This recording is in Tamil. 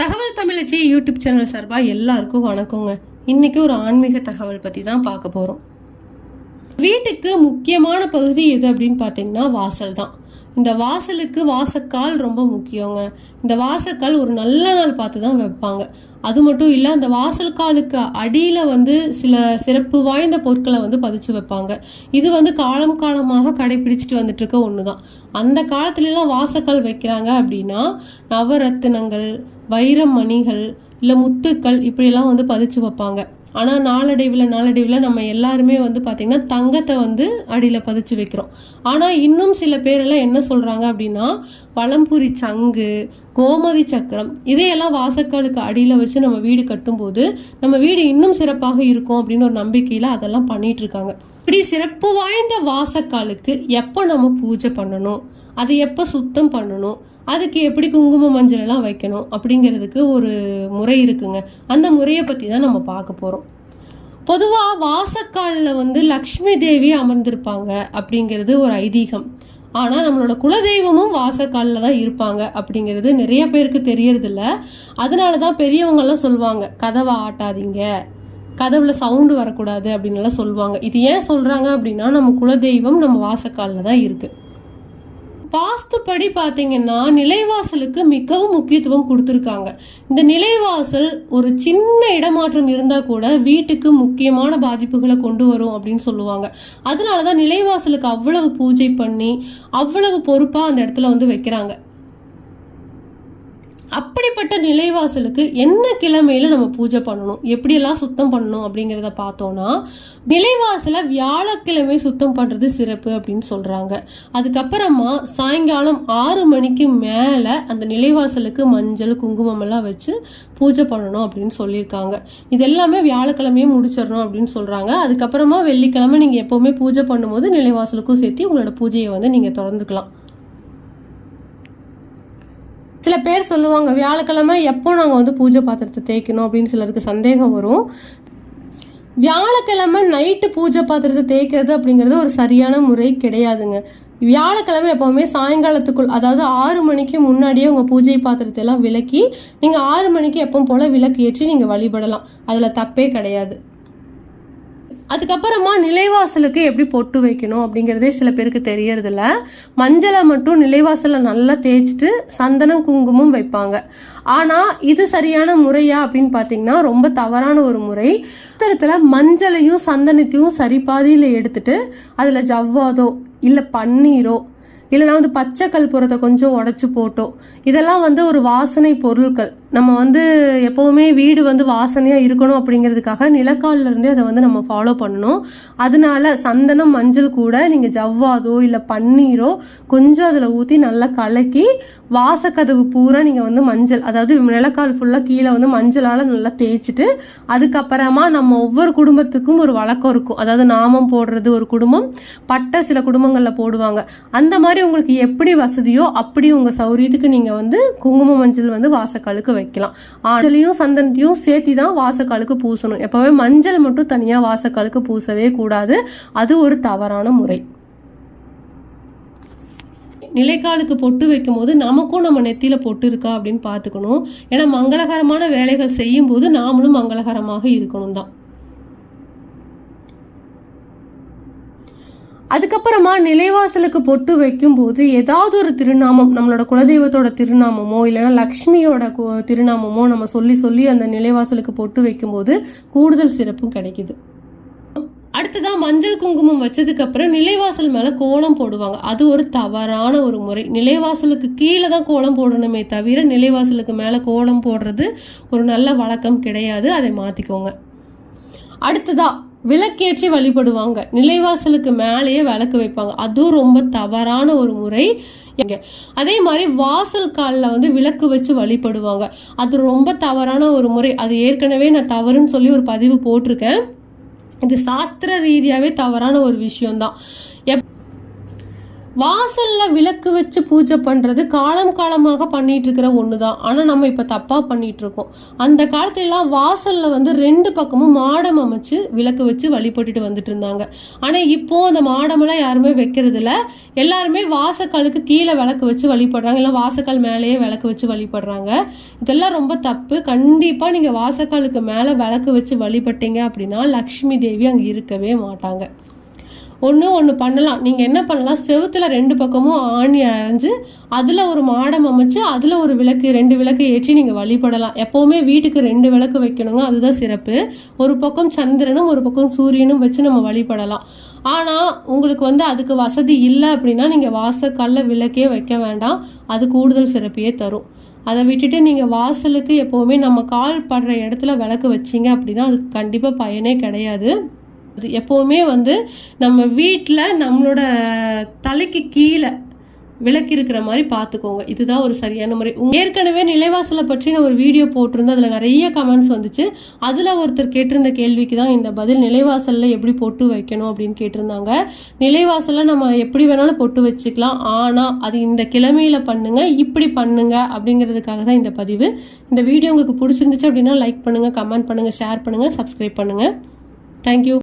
தகவல் தமிழச்சி யூடியூப் சேனல் சார்பாக எல்லாருக்கும் வணக்கங்க. இன்னைக்கு ஒரு ஆன்மீக தகவல் பற்றி தான் பார்க்க போகிறோம் வீட்டுக்கு முக்கியமான பகுதி எது அப்படின்னு பார்த்தீங்கன்னா வாசல் தான். இந்த வாசலுக்கு வாசக்கால் ரொம்ப முக்கியங்க. இந்த வாசக்கால் ஒரு நல்ல நாள் பார்த்து தான் வைப்பாங்க. அது மட்டும் இல்லை அந்த வாசல் காலுக்கு அடியில் வந்து சில சிறப்பு வாய்ந்த பொருட்களை வந்து பதிச்சு வைப்பாங்க. இது வந்து காலம் காலமாக கடைபிடிச்சிட்டு வந்துட்டு இருக்க ஒன்று தான் அந்த காலத்துலலாம் வாசக்கால் வைக்கிறாங்க அப்படின்னா நவரத்தினங்கள் வைர மணிகள் இல்லை முத்துக்கள் இப்படியெல்லாம் வந்து பதிச்சு வைப்பாங்க. ஆனால் நாளடைவில் நாளடைவில் நம்ம எல்லாருமே வந்து பார்த்திங்கன்னா தங்கத்தை வந்து அடியில் பதிச்சு வைக்கிறோம். ஆனால் இன்னும் சில பேரெல்லாம் என்ன சொல்கிறாங்க அப்படின்னா வலம்புரி சங்கு கோமதி சக்கரம் இதையெல்லாம் வாசக்காலுக்கு அடியில் வச்சு நம்ம வீடு கட்டும்போது நம்ம வீடு இன்னும் சிறப்பாக இருக்கும் அப்படின்னு ஒரு நம்பிக்கையில் அதெல்லாம் பண்ணிகிட்ருக்காங்க இப்படி சிறப்பு வாய்ந்த வாசக்காலுக்கு எப்போ நம்ம பூஜை பண்ணணும்? அது எப்போ சுத்தம் பண்ணணும்? அதுக்கு எப்படி குங்கும மஞ்சள் எல்லாம் வைக்கணும்? அப்படிங்கிறதுக்கு ஒரு முறை இருக்குங்க. அந்த முறையை பற்றி தான் நம்ம பார்க்க போகிறோம் பொதுவாக வாசக்காலில் வந்து லக்ஷ்மி தேவி அமர்ந்திருப்பாங்க அப்படிங்கிறது ஒரு ஐதீகம். ஆனால் நம்மளோட குலதெய்வமும் வாசக்காலில் தான் இருப்பாங்க அப்படிங்கிறது நிறைய பேருக்கு தெரியறதில்ல. அதனால தான் பெரியவங்கெல்லாம் சொல்லுவாங்க கதவை ஆட்டாதீங்க. கதவுல சவுண்டு வரக்கூடாது அப்படின்னு எல்லாம் சொல்லுவாங்க. இது ஏன் சொல்கிறாங்க அப்படின்னா நம்ம குலதெய்வம் நம்ம வாசக்காலில் தான் இருக்குது வாஸ்துப்படி பார்த்தீங்கன்னா நிலைவாசலுக்கு மிகவும் முக்கியத்துவம் கொடுத்துருக்காங்க. இந்த நிலைவாசல் ஒரு சின்ன இடமாற்றம் இருந்தால் கூட வீட்டுக்கு முக்கியமான பாதிப்புகளை கொண்டு வரும் அப்படின்னு சொல்லுவாங்க. அதனால தான் நிலைவாசலுக்கு அவ்வளவு பூஜை பண்ணி அவ்வளவு பொறுப்பாக அந்த இடத்துல வந்து வைக்கிறாங்க. அப்படிப்பட்ட நிலைவாசலுக்கு என்ன கிழமையில நம்ம பூஜை பண்ணணும்? எப்படியெல்லாம் சுத்தம் பண்ணணும் அப்படிங்கிறத பார்த்தோம்னா நிலைவாசலை வியாழக்கிழமை சுத்தம் பண்ணுறது சிறப்பு அப்படின்னு சொல்கிறாங்க அதுக்கப்புறமா சாயங்காலம் ஆறு மணிக்கு மேலே அந்த நிலைவாசலுக்கு மஞ்சள் குங்குமம் எல்லாம் வச்சு பூஜை பண்ணணும் அப்படின்னு சொல்லியிருக்காங்க. இது எல்லாமே வியாழக்கிழமையே முடிச்சிடணும் அப்படின்னு சொல்கிறாங்க அதுக்கப்புறமா வெள்ளிக்கிழமை நீங்கள் எப்போவுமே பூஜை பண்ணும்போது நிலைவாசலுக்கும் சேர்த்து உங்களோட பூஜையை வந்து நீங்கள் திறந்துக்கலாம். சில பேர் சொல்லுவாங்க வியாழக்கிழமை எப்போ நாங்கள் வந்து பூஜை பாத்திரத்தை தேய்க்கணும் அப்படின்னு சிலருக்கு சந்தேகம் வரும். வியாழக்கிழமை நைட்டு பூஜை பாத்திரத்தை தேய்க்கிறது அப்படிங்கிறது ஒரு சரியான முறை கிடையாதுங்க. வியாழக்கிழமை எப்போவுமே சாயங்காலத்துக்குள் அதாவது ஆறு மணிக்கு முன்னாடியே உங்கள் பூஜை பாத்திரத்தை எல்லாம் விலக்கி நீங்கள் ஆறு மணிக்கு எப்போ போல் விளக்கு ஏற்றி நீங்கள் வழிபடலாம். அதில் தப்பே கிடையாது. அதுக்கப்புறமா நிலைவாசலுக்கு எப்படி பொட்டு வைக்கணும் அப்படிங்கிறதே சில பேருக்கு தெரியறதில்ல. மஞ்சளை மட்டும் நிலைவாசலில் நல்லா தேய்ச்சிட்டு சந்தனம் குங்குமம் வைப்பாங்க. ஆனால் இது சரியான முறையா அப்படின்னு பார்த்தீங்கன்னா ரொம்ப தவறான ஒரு முறை. உத்தரத்தில் மஞ்சளையும் சந்தனத்தையும் சரி பாதியில் எடுத்துட்டு அதில் ஜவ்வாதோ இல்லை பன்னீரோ இல்லைனா வந்து பச்சை கற்பூரத்தை கொஞ்சம் உடச்சி போட்டோ இதெல்லாம் வந்து ஒரு வாசனை பொருட்கள். நம்ம வந்து எப்போவுமே வீடு வந்து வாசனையாக இருக்கணும் அப்படிங்கிறதுக்காக நிலக்கால்லேருந்தே அதை வந்து நம்ம ஃபாலோ பண்ணணும். அதனால சந்தனம் மஞ்சள் கூட நீங்கள் ஜவ்வாதோ இல்லை பன்னீரோ கொஞ்சம் அதில் ஊற்றி நல்லா கலக்கி வாசக்கதவு பூரா நீங்கள் வந்து மஞ்சள் அதாவது நிலக்கால் ஃபுல்லாக கீழே வந்து மஞ்சளால் நல்லா தேய்ச்சிட்டு அதுக்கப்புறமா நம்ம ஒவ்வொரு குடும்பத்துக்கும் ஒரு வழக்கம் இருக்கும். அதாவது நாமம் போடுறது ஒரு குடும்பம் பட்டை சில குடும்பங்களில் போடுவாங்க. அந்த மாதிரி உங்களுக்கு எப்படி வசதியோ அப்படி உங்கள் சௌரியத்துக்கு நீங்கள் வந்து குங்கும மஞ்சள் வந்து வாசக்காலுக்கு வைக்கலாம். அதுலேயும் சந்தனத்தையும் சேர்த்தி தான் வாசக்காலுக்கு பூசணும். எப்போவே மஞ்சள் மட்டும் தனியாக வாசக்காலுக்கு பூசவே கூடாது. அது ஒரு தவறான முறை. நிலைக்காலுக்கு பொட்டு வைக்கும்போது நமக்கும் நம்ம நெத்தியில் பொட்டு இருக்கா அப்படின்னு பார்த்துக்கணும். ஏன்னா மங்களகரமான வேலைகள் செய்யும்போது நாமளும் மங்களகரமாக இருக்கணும் தான் அதுக்கப்புறமா நிலைவாசலுக்கு பொட்டு வைக்கும்போது ஏதாவது ஒரு திருநாமம் நம்மளோட குலதெய்வத்தோட திருநாமமோ இல்லைன்னா லக்ஷ்மியோட திருநாமமோ நம்ம சொல்லி சொல்லி அந்த நிலைவாசலுக்கு பொட்டு வைக்கும்போது கூடுதல் சிறப்பும் கிடைக்குது. அடுத்ததான் மஞ்சள் குங்குமம் வச்சதுக்கு அப்புறம் நிலைவாசல் மேல கோலம் போடுவாங்க. அது ஒரு தவறான ஒரு முறை. நிலைவாசலுக்கு கீழே தான் கோலம் போடணுமே தவிர நிலைவாசலுக்கு மேல கோலம் போடுறது ஒரு நல்ல வழக்கம் கிடையாது. அதை மாத்திக்கோங்க. அடுத்ததா விளக்கேற்றி வழிபடுவாங்க. நிலைவாசலுக்கு மேலேயே விளக்கு வைப்பாங்க. அதுவும் ரொம்ப தவறான ஒரு முறை. அதே மாதிரி வாசல் காலில் வந்து விளக்கு வச்சு வழிபடுவாங்க. அது ரொம்ப தவறான ஒரு முறை. அது ஏற்கனவே நான் தவறுன்னு சொல்லி ஒரு பதிவு போட்டிருக்கேன். இது சாஸ்திர ரீதியாகவே தவறான ஒரு விஷயம்தான். எப் வாசல்ல விளக்கு வச்சு பூஜை பண்றது காலம் காலமாக பண்ணிட்டு இருக்கிற ஒண்ணுதான். ஆனா நம்ம இப்ப தப்பா பண்ணிட்டு இருக்கோம். அந்த காலத்துல எல்லாம் வாசல்ல வந்து ரெண்டு பக்கமும் மாடம் அமைச்சு விளக்கு வச்சு வழிபட்டுட்டு வந்துட்டு இருந்தாங்க. ஆனா இப்போ அந்த மாடமெல்லாம் யாருமே வைக்கிறது இல்ல எல்லாருமே வாசக்காலுக்கு கீழே விளக்கு வச்சு வழிபடுறாங்க. இல்லை வாசக்கால் மேலேயே விளக்கு வச்சு வழிபடுறாங்க. இதெல்லாம் ரொம்ப தப்பு. கண்டிப்பா நீங்க வாசக்காலுக்கு மேல விளக்கு வச்சு வழிபட்டீங்க அப்படின்னா லக்ஷ்மி தேவி அங்க இருக்கவே மாட்டாங்க. ஒன்று ஒன்று பண்ணலாம். நீங்கள் என்ன பண்ணலாம்? செவுத்துல ரெண்டு பக்கமும் ஆணி அரைஞ்சு அதில் ஒரு மாடம் அமைச்சு அதில் ஒரு விளக்கு ரெண்டு விளக்கு ஏற்றி நீங்கள் வழிபடலாம். எப்போவுமே வீட்டுக்கு ரெண்டு விளக்கு வைக்கணுங்க. அதுதான் சிறப்பு. ஒரு பக்கம் சந்திரனும் ஒரு பக்கம் சூரியனும் வச்சு நம்ம வழிபடலாம். ஆனால் உங்களுக்கு வந்து அதுக்கு வசதி இல்லை அப்படின்னா நீங்கள் வாசக்கல்ல விளக்கே வைக்க வேண்டாம். அது கூடுதல் சிறப்பையே தரும். அதை விட்டுட்டு நீங்கள் வாசலுக்கு எப்போவுமே நம்ம கால் படுற இடத்துல விளக்கு வச்சீங்க அப்படின்னா அதுக்கு கண்டிப்பாக பயனே கிடையாது. அது எப்போவுமே வந்து நம்ம வீட்டில் நம்மளோட தலைக்கு கீழே விளக்கு இருக்கிற மாதிரி பார்த்துக்கோங்க இதுதான் ஒரு சரியான முறை. ஏற்கனவே நிலைவாசலை பற்றி நான் ஒரு வீடியோ போட்டிருந்தேன் அதில் நிறைய கமெண்ட்ஸ் வந்துச்சு. அதில் ஒருத்தர் கேட்டிருந்த கேள்விக்கு தான் இந்த பதில் நிலைவாசலில் எப்படி பொட்டு வைக்கணும் அப்படின்னு கேட்டிருந்தாங்க. நிலைவாசலில் நம்ம எப்படி வேணாலும் பொட்டு வச்சுக்கலாம். ஆனால் அது இந்த கிழமையில பண்ணுங்கள் இப்படி பண்ணுங்க அப்படிங்கிறதுக்காக தான் இந்த பதிவு. இந்த வீடியோ உங்களுக்கு பிடிச்சிருந்துச்சு அப்படின்னா லைக் பண்ணுங்கள் கமெண்ட் பண்ணுங்கள் ஷேர் பண்ணுங்கள் சப்ஸ்கிரைப் பண்ணுங்கள் தேங்க்யூ